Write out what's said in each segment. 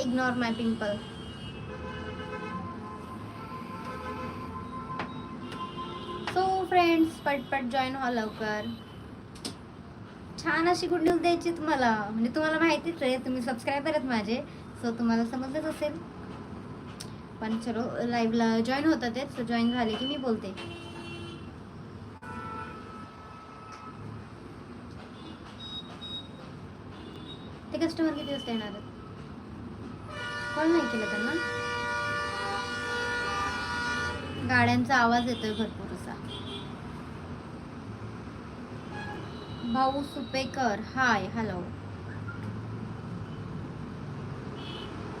Ignore my pimple so friends पटपट join व्हा लवकर. छान अशी गुड न्यूज द्यायची तुम्हाला. म्हणजे तुम्हाला माहितीच आहे तुम्ही सबस्क्राईबर आहेत माझे सो तुम्हाला समजलंच असेल. पण चलो लाईव्हला जॉईन होतात ते सो जॉईन झाले की मी बोलते. ते कस्टमर किती वाजता येणार आहेत? कॉल नाही केलं त्यांना. गाड्यांचा आवाज येतोय भरपूर असा भाऊ सुपेकर हाय हॅलो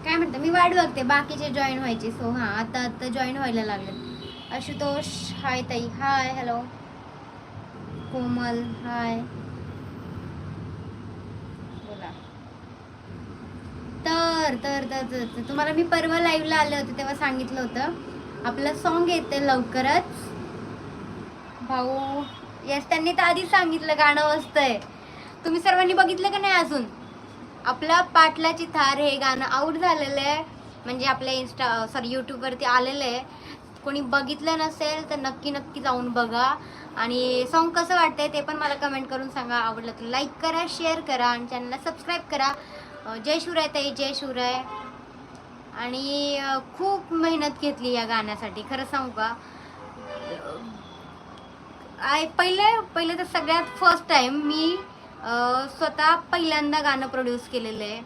काय म्हणतं? मी वाट बघते बाकीचे जॉईन व्हायचे. सो हा आता आता जॉईन व्हायला लागले आशुतोष हाय ताई हाय हॅलो कोमल हाय बोला तर तर तर तुम्हाला मी परवा लाईव्हला आले होते तेव्हा सांगितलं होतं. आपलं सॉन्ग येते लवकरच. भाऊ येस त्यांनी तर आधीच सांगितलं गाणं वाजतंय. तुम्ही सर्वांनी बघितलं का नाही अजून? आपलं पाटलाची थार हे गाणं आऊट झालेलं आहे. म्हणजे आपल्या इन्स्टा सॉरी यूट्यूबवरती आलेलं आहे. कोणी बघितलं नसेल तर नक्की नक्की जाऊन बघा. आणि सॉन्ग कसं वाटतंय ते पण मला कमेंट करून सांगा. आवडलं तर लाईक करा शेअर करा आणि चॅनलला सबस्क्राईब करा. जय शिवराय ताई जय शिवराय. आणि खूप मेहनत घेतली या गाण्यासाठी खरं सांगू का? आय पहिले पहिले तर सगळ्यात फर्स्ट टाईम मी स्वतः पहिल्यांदा गाणं प्रोड्यूस केलेलं आहे.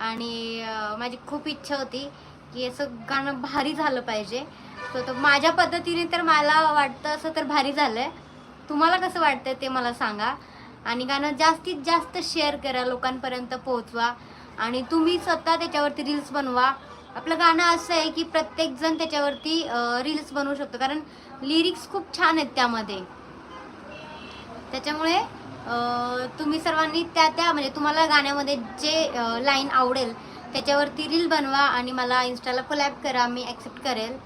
आणि माझी खूप इच्छा होती की असं गाणं भारी झालं पाहिजे. सो तर माझ्या पद्धतीने तर मला वाटतं असं तर भारी झालं आहे तुम्हाला कसं वाटतं ते मला सांगा. आणि गाणं जास्तीत जास्त शेअर करा लोकांपर्यंत पोहोचवा. आणि तुम्ही स्वतः त्याच्यावरती रील्स बनवा. आपलं गाणं असं आहे की प्रत्येकजण त्याच्यावरती रील्स बनवू शकतो. कारण लिरिक्स खूप छान आहेत त्यामध्ये. त्याच्यामुळे तुम्ही सर्वांनी त्या त्या म्हणजे तुम्हाला गाण्यामध्ये जे लाईन आवडेल त्याच्यावरती रील बनवा आणि मला इन्स्टाला कोलॅब करा. मी ॲक्सेप्ट करेल.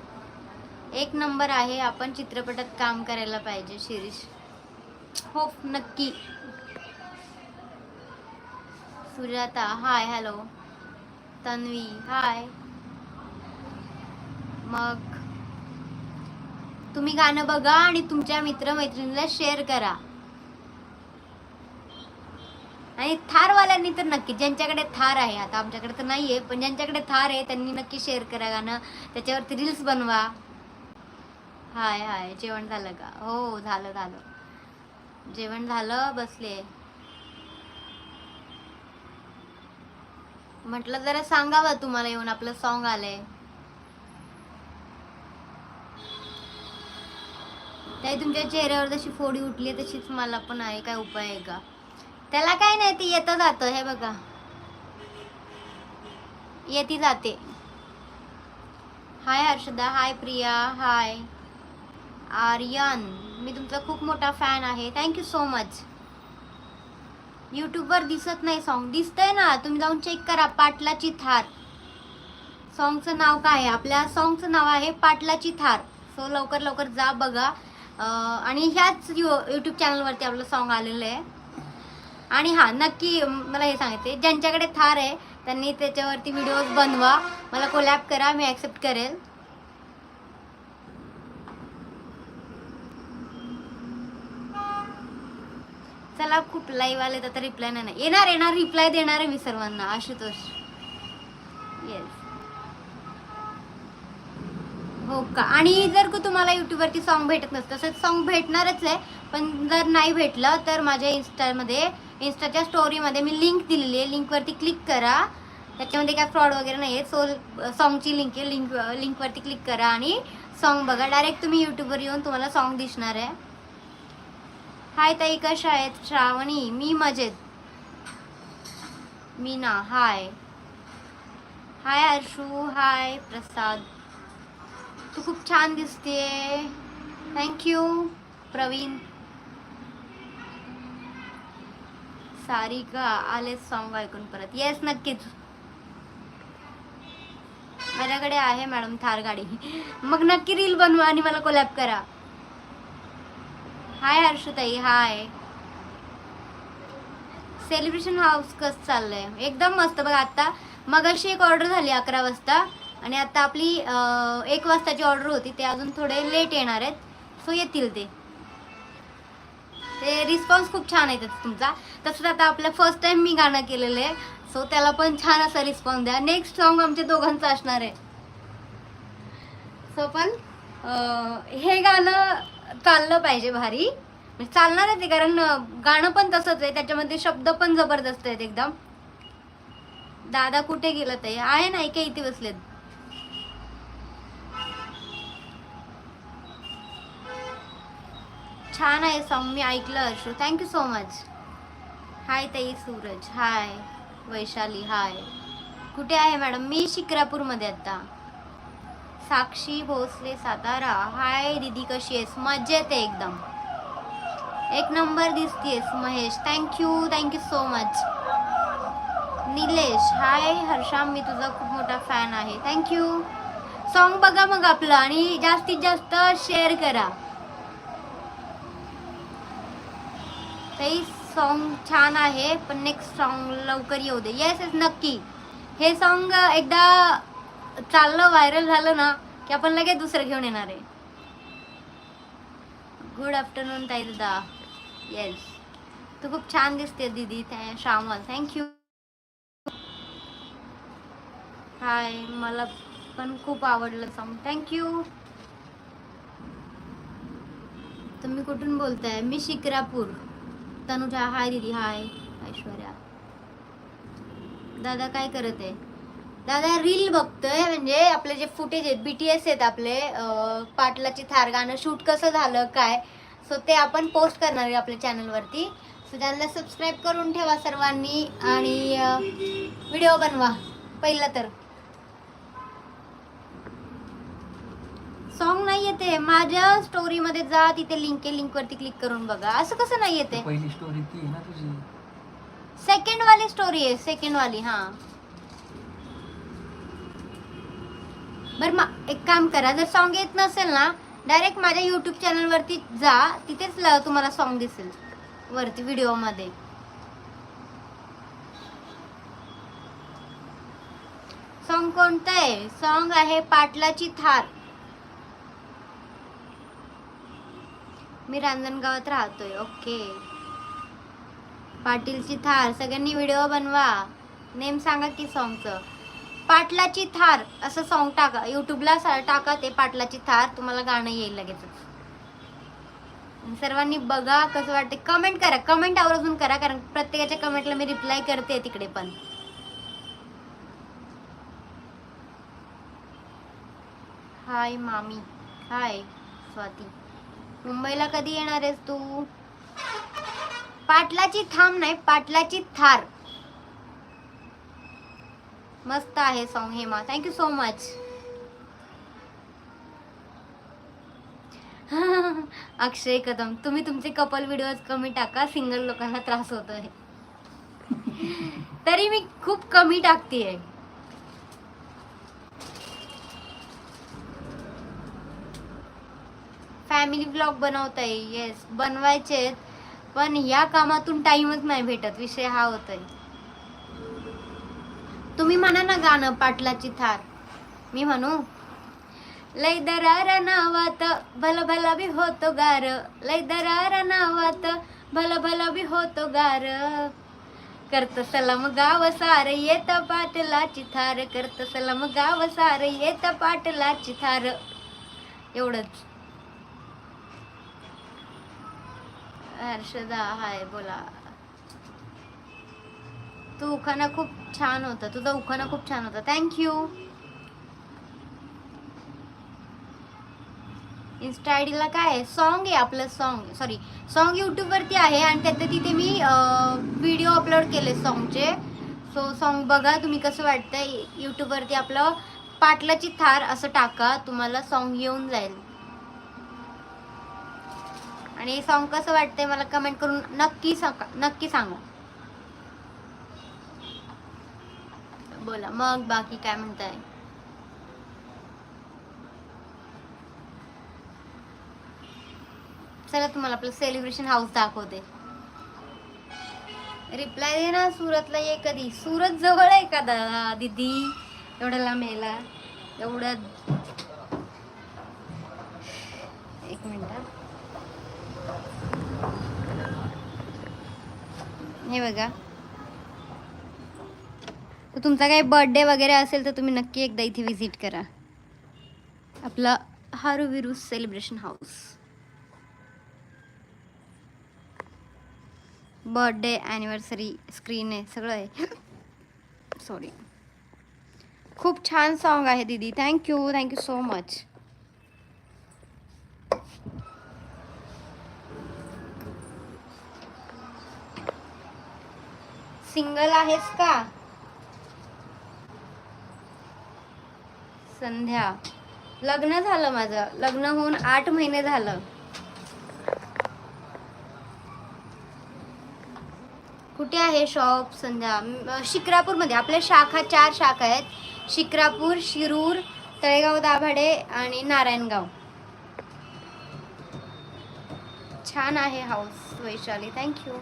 एक नंबर आहे आपण चित्रपटात काम करायला पाहिजे शिरीष. हो नक्की. Sujata hi hello Tanvi hi मग तुम्ही गाणं बघा आणि तुमच्या मित्रमैत्रिणीला शेअर करा. आणि थारवाल्यांनी तर नक्की ज्यांच्याकडे थार आहे आता आमच्याकडे तर नाही आहे पण ज्यांच्याकडे थार आहे त्यांनी नक्की शेअर करा गाणं. त्याच्यावरती रील्स बनवा. हाय हाय जेवण झालं का? हो झालं झालं. जेवण झालं बसले. म्हटलं जरा सांगावं तुम्हाला येऊन आपलं सॉन्ग आलंय. ताई तुमच्या चेहऱ्यावर जशी फोडी उठली तशीच मला पण आहे. काय उपाय आहे का? त्याला काय नाही ते येतं जातं. हे बघा. येती जाते. हाय हर्षदा. हाय प्रिया. हाय आर्यन. मी तुमचा खूप मोठा फॅन आहे. थँक्यू सो मच यूट्यूबवर दिसत नाही सॉन्ग दिसतंय ना तुम्ही जाऊन चेक करा पाटलाची थार. सॉन्गचं नाव काय आहे? आपल्या सॉन्गचं नाव आहे पाटलाची थार. सो लवकर लवकर जा बघा. आणि ह्याच यू यूट्यूब चॅनलवरती आपलं सॉन्ग आलेलं आहे. आणि हां नक्की मला हे सांगायचं ज्यांच्याकडे थार आहे त्यांनी त्याच्यावरती व्हिडिओज बनवा. मला कोलॅब करा मी ॲक्सेप्ट करेल. चला खूप लाईव्ह आले तर रिप्लाय नाही येणार येणार रिप्लाय देणार आहे मी सर्वांना. आशुतोष. येस हो का? आणि जर का तुम्हाला यूट्यूबवरती सॉन्ग भेटत नसतं तसं सॉन्ग भेटणारच आहे. पण जर नाही भेटलं तर माझ्या इन्स्टामध्ये इन्स्टाच्या स्टोरीमध्ये मी लिंक दिलेली आहे. लिंकवरती क्लिक करा. त्याच्यामध्ये काय फ्रॉड वगैरे नाही आहे सो सॉन्गची लिंक आहे. लिंक लिंकवरती क्लिक करा आणि सॉन्ग बघा. डायरेक्ट तुम्ही यूट्यूबवर येऊन तुम्हाला सॉन्ग दिसणार आहे. हाय ताई कशा आहेत? श्रावणी मी मजेत. मीना हाय. हाय हर्षू हाय प्रसाद. तू खूप छान दिसते थँक्यू प्रवीण. सारिका आले सॉन्ग ऐकून परत. येस नक्कीच. माझ्याकडे आहे मॅडम थार गाडी मग नक्की रील बनवा आणि मला कोलॅप करा. हाय हर्षुताई हाय. सेलिब्रेशन हाऊस कसं चाललंय? एकदम मस्त बघा आता मगाशी एक ऑर्डर झाली अकरा वाजता आणि आता आपली एक वाजताची ऑर्डर होती ते अजून थोडे लेट येणार आहेत. सो येतील ते. ते रिस्पॉन्स खूप छान आहे त्याचा तुमचा. तसंच आता आपलं फर्स्ट टाइम मी गाणं केलेलं आहे. सो त्याला पण छान असा रिस्पॉन्स द्या. नेक्स्ट सॉन्ग आमच्या दोघांचं असणार आहे. सो पण हे गाणं चाललं पाहिजे भारी. म्हणजे चालणार आहे ते कारण गाणं पण तसंच आहे. त्याच्यामध्ये शब्द पण जबरदस्त आहेत एकदम. दादा कुठे गेलं ते आहे ना ऐका इथे बसलेत. छान आहे सॉन्ग मी ऐकलं Ashu thank you so much hi ताई सूरज. हाय वैशाली. हाय कुठे आहे मॅडम? मी शिक्रापूरमध्ये आता. साक्षी भोसले सातारा. हाय दीदी कशी आहेस? मजेत आहे एकदम. एक number दिसतीयस Mahesh. Thank you thank you so much Nilesh hi Harsha मी तुझा खूप मोठा फॅन आहे. थँक्यू सॉन्ग बघा मग आपलं आणि जास्तीत जास्त शेअर करा. काही सॉन्ग छान आहे पण नेक्स्ट सॉन्ग लवकर येऊ दे. येस येस नक्की. हे सॉन्ग एकदा चाललं व्हायरल झालं ना की आपण लगेच दुसरं घेऊन येणार आहे. गुड आफ्टरनून ताई दादा येस तू खूप छान दिसते दीदी. थॅ श्यामल. थँक्यू हाय मला पण खूप आवडलं सॉन्ग थँक्यू तुम्ही कुठून बोलताय? मी शिक्रापूर. तनुजा हाय दीदी. हाय ऐश्वर्या. दादा काय करत आहे? दादा रील बघतोय. म्हणजे आपले जे फुटेज आहेत बीटीएस आहेत आपले पाटलाची थार गाणं शूट कसं झालं काय? सो ते आपण पोस्ट करणार आहे आपल्या चॅनलवरती सो चॅनलला सबस्क्राईब करून ठेवा सर्वांनी आणि व्हिडिओ बनवा. पहिला तर. सॉन्ग नाही येते. माझ्या स्टोरीमध्ये जा तिथे लिंक आहे लिंकवरती क्लिक करून बघा. असं कसं नाही येते? पहिली स्टोरी ती ना तुझी. सेकंड वाली स्टोरी आहे सेकंड वाली हा. बर मग एक काम करा जर सॉन्ग येत नसेल ना डायरेक्ट माझ्या यूट्यूब चॅनलवरती जा तिथेच तुम्हाला सॉन्ग दिसेल वरती व्हिडिओमध्ये सॉन्ग कोणतं आहे? सॉन्ग आहे पाटलाची थार. मी रांजणगावात राहतोय ओके पाटीलची थार सगळ्यांनी व्हिडिओ बनवा. नेम सांगा की सॉन्गचं पाटलाची थार असं सॉन्ग टाका. युट्यूबला टाका ते पाटलाची थार तुम्हाला गाणं येईल लगेचच. सर्वांनी बघा कसं वाटते कमेंट करा. कमेंट आवर्जून करा कारण प्रत्येकाच्या कमेंटला मी रिप्लाय करते तिकडे पण. हाय मामी. हाय स्वाती. मुंबईला कधी येणार आहेस तू? पाटलाची थांब नाही पाटलाची थार. मस्त आहे song Hema thank you so much Akshay Kadam तुम्ही तुमचे कपल व्हिडिओज कमी टाका सिंगल लोकांना त्रास होतोय. तरी मी खूप कमी टाकतेय. फॅमिली ब्लॉग बनवताय येस बनवायचे पण या कामातून टाइमच नाही भेटत विषय हा होतोय. तुम्ही म्हणा ना गाणं पाटलाची थार. मी म्हणू लय दरार नावात भल भला बी होतो गार. लय दरार नावात भल भला बी होतो गार. करत सलाम गाव सार येत पाटलाची थार. करत सलाम गाव सार येत पाटलाची थार. एवढंच. हर्षदा हाय बोला. तू उखाणा खूप छान होता. तुझा उखाणा खूप छान होता. थँक्यू इन्स्टा आय डीला काय आहे? सॉन्ग आहे आपलं सॉन्ग सॉरी सॉन्ग यूट्यूबवरती आहे आणि त्यात तिथे मी व्हिडिओ अपलोड केले सॉन्गचे सो सॉन्ग बघा तुम्ही कसं वाटतं यूट्यूबवरती आपलं पाटलाची थार असं टाका. तुम्हाला सॉन्ग येऊन जाईल. आणि हे सॉन्ग कसं वाटतंय मला कमेंट करून नक्की सांगा नक्की सांगा. बोला. मग बाकी काय म्हणताय? चला तुम्हाला आपलं सेलिब्रेशन हाऊस दाखवते. रिप्लाय दे ना सुरतला ये कधी. सुरत जवळ आहे का दादा दीदी? एवढ्या लांब यायला. एवढ्या एक मिनिट हे बघा. तुमचा काही बर्थडे वगैरे असेल तर तुम्ही नक्की एकदा इथे व्हिजिट करा. आपला Haru Viru celebration house birthday anniversary screen आहे सगळं आहे. सॉरी खूप छान सॉन्ग आहे दीदी. Thank you thank you so much single आहेस का? संध्या. लग्न झालं माझं. लग्न होऊन आठ महिने झालं. कुठे आहे शॉप संध्या? शिक्रापूरमध्ये. आपल्या शाखा चार शाखा आहेत. शिक्रापूर शिरूर तळेगाव दाभाडे आणि नारायणगाव. छान आहे हाऊस वैशाली. थँक्यू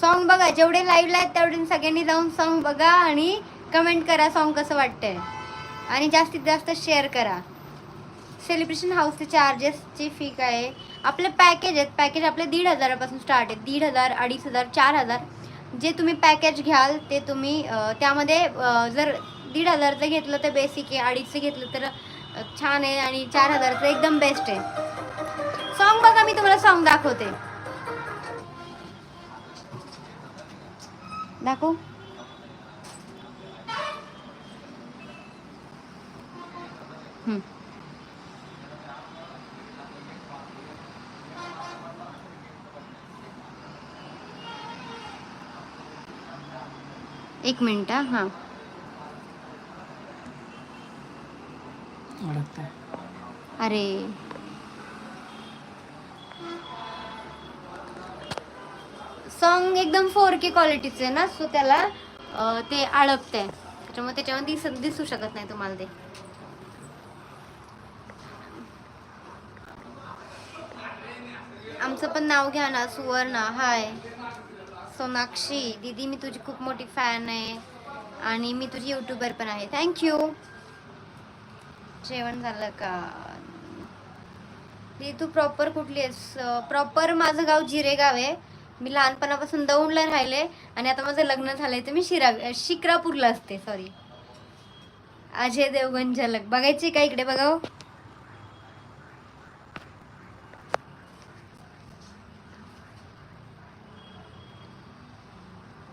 सॉन्ग बघा. जेवढे लाईव्हला आहेत तेवढे सगळ्यांनी जाऊन सॉन्ग बघा आणि कमेंट करा सॉन्ग कसं वाटतंय. आणि जास्तीत जास्त शेअर करा. सेलिब्रेशन हाऊसचे चार्जेसची फी काय आहे? आपले पॅकेज आहेत. पॅकेज आपले दीड हजारापासून स्टार्ट आहे दीड हजार अडीच हजार चार हजार. जे तुम्ही पॅकेज घ्याल ते तुम्ही त्यामध्ये जर दीड हजारचं घेतलं तर बेसिक आहे. अडीचचं घेतलं तर छान आहे. आणि चार हजारचं एकदम बेस्ट आहे. सॉन्ग बघा मी तुम्हाला सॉन्ग दाखवते. दाखव? एक मिनिट हा. अरे. सॉन्ग एकदम फोर के क्वालिटीचे आहे ना सो त्याला ते अडकते त्याच्यामुळे त्याच्यावर दिस दिसू शकत नाही तुम्हाला ते. आमचं पण नाव घ्या ना सुवर्णा. हाय. सोनाक्षी. दीदी मी तुझी खूप मोठी फॅन आहे. आणि मी तुझी युट्यूबर पण आहे. थँक्यू जेवण झालं का? दीदी तू प्रॉपर कुठली आहेस? प्रॉपर माझं गाव जिरेगाव आहे. मी लहानपणापासून दौंडला राहिले आणि आता माझं लग्न झालंय तर मी शिरा शिक्रापूरला असते सॉरी अजय देवगण झलक बघायची का इकडे? बघा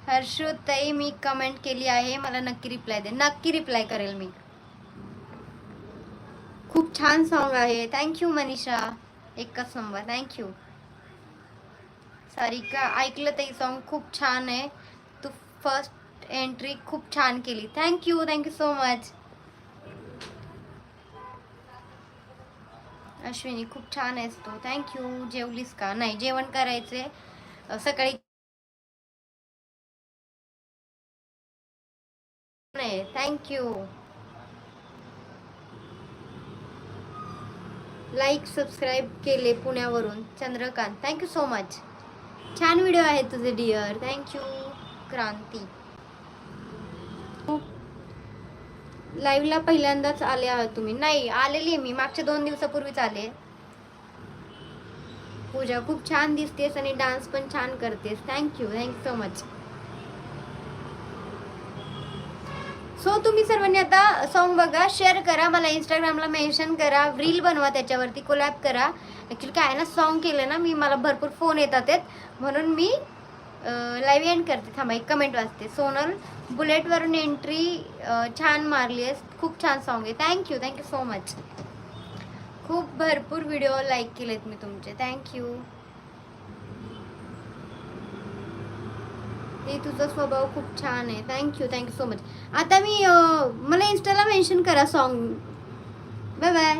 हर्षोताई मी कमेंट केली आहे. मला नक्की रिप्लाय दे. नक्की रिप्लाय करेल मी. खूप छान सॉन्ग आहे. Thank you Manisha. एकच नंबर थँक्यू सारिका ऐकलं ते सॉन्ग खूप छान आहे. तू फर्स्ट एंट्री खूप छान केली. Thank you thank you so much Ashwini खूप छान आहेस तू. थँक्यू जेवलीस का? नाही जेवण करायचे सकाळी थँक थँक्यू लाईक सबस्क्राईब केले पुण्यावरून. Chandrakant thank you so much छान व्हिडिओ आहे तुझे डिअर थँक्यू क्रांती. लाईव्हला पहिल्यांदाच आले आहात तुम्ही. नाही आलेली आहे मी. मागच्या दोन दिवसापूर्वीच आले. पूजा खूप छान दिसतेस आणि डान्स पण छान करतेस. Thank you thank you so much so तुम्ही सर्वांनी आता सॉन्ग बघा शेअर करा मला इंस्टाग्रामला मेन्शन करा रील बनवा त्याच्यावरती कोलॅब करा. ॲक्च्युली काय आहे ना सॉन्ग केलं ना मी मला भरपूर फोन येतात आहेत. म्हणून मी लाईव्ह एंड करते. थांबा एक कमेंट वाचते. सोनल बुलेटवरून एंट्री छान मारली आहेस. खूप छान सॉन्ग आहे. थँक्यू थँक्यू सो मच खूप भरपूर व्हिडिओ लाईक केलेत मी तुमचे. थँक्यू ते तुझा स्वभाव खूप छान आहे. थँक्यू थँक्यू सो मच आता मी मला इन्स्टाला मेन्शन करा सॉन्ग बाय बाय